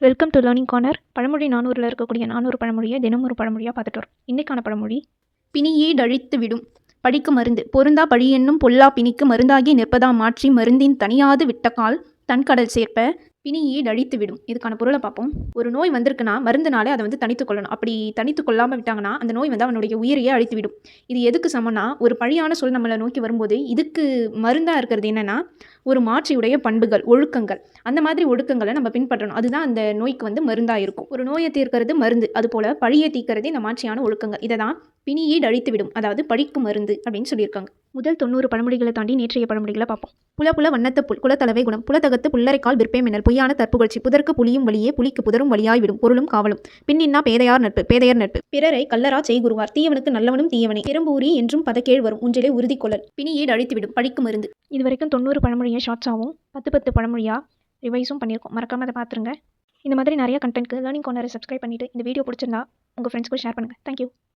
Welcome to learning corner பழமொழி நானூறில் இருக்கக்கூடிய நானூறு பழமொழியை தினம் ஒரு பழமொழியாக பார்த்துட்டு வரோம். இன்றைக்கான பழமொழி பிணியீடழித்து விடும். படிக்கு மருந்து. பொருந்தா பழி என்னும் பொல்லா பிணிக்கு மருந்தாகி நிற்பதா மாற்றி மருந்தின் தனியாது விட்டக்கால் தன்கடல் சேர்ப்ப. பிணியீடழித்து விடும். இதுக்கான பொருளை பார்ப்போம். ஒரு நோய் வந்திருக்குன்னா மருந்துனாலே அதை வந்து தனித்து கொள்ளணும். அப்படி தனித்து கொள்ளாமல் விட்டாங்கன்னா அந்த நோய் வந்து அவனுடைய உயிரையே அழித்து விடும். இது எதுக்கு சமம்னா ஒரு பழியான சொல் நம்மளை நோக்கி வரும்போது இதுக்கு மருந்தாக இருக்கிறது என்னென்னா ஒரு மாற்றியுடைய பண்புகள் ஒழுக்கங்கள். அந்த மாதிரி ஒழுக்கங்களை நம்ம பின்பற்றணும். அதுதான் அந்த நோய்க்கு வந்து மருந்தாக இருக்கும். ஒரு நோயை தீர்க்கிறது மருந்து. அதுபோல் பழியை தீர்க்கிறது இந்த மாற்றியான ஒழுக்கங்கள். இதை தான் பிணியை அழித்து விடும். அதாவது பழிக்கு மருந்து அப்படின்னு சொல்லியிருக்காங்க. முதல் தொண்ணூறு பழமொழிகளை தாண்டி நேற்றைய பழமொழிகளை பார்ப்போம். புல புல வண்ணத்த புல் குலத்தளவை குணம் புலத்தகத்து புல்லரைக்கால் விற்பே மின்னல் பொய்யான தற்புகழ்ச்சி புதற்கு புலியும் வழியே புலிக்கு புதரும் வழியாய் விடும் பொருளும் காவலும். பின்னின்னா பேதையார் நட்பு பேதையர் நட்பு. பிறரை கல்லரா செய்குருவார் தீயவனுக்கு நல்லவனும் தீயவனே. பெரும்பூரி என்றும் பதக்கேழ் வரும் உஞ்சிலே உறுதி கொள்ளல். பிணியீடு அழித்து விடும் பழிக்கு மருந்து. இது வரைக்கும் தொண்ணூறு பழமொழியை ஷார்ட்ஸாகவும் பத்து பத்து பழமொழியாக ரிவைஸும் பண்ணியிருக்கோம். மறக்காம அதை பார்த்துருங்க. இந்த மாதிரி நிறைய கண்டென்ட்க்கு லேர்னிங் கார்னரை சப்ஸ்கிரைப் பண்ணிவிட்டு இந்த வீடியோ பிடிச்சிருந்தா உங்கள் ஃப்ரெண்ட்ஸ்க்கு ஷேர் பண்ணுங்கள் தேங்க்யூ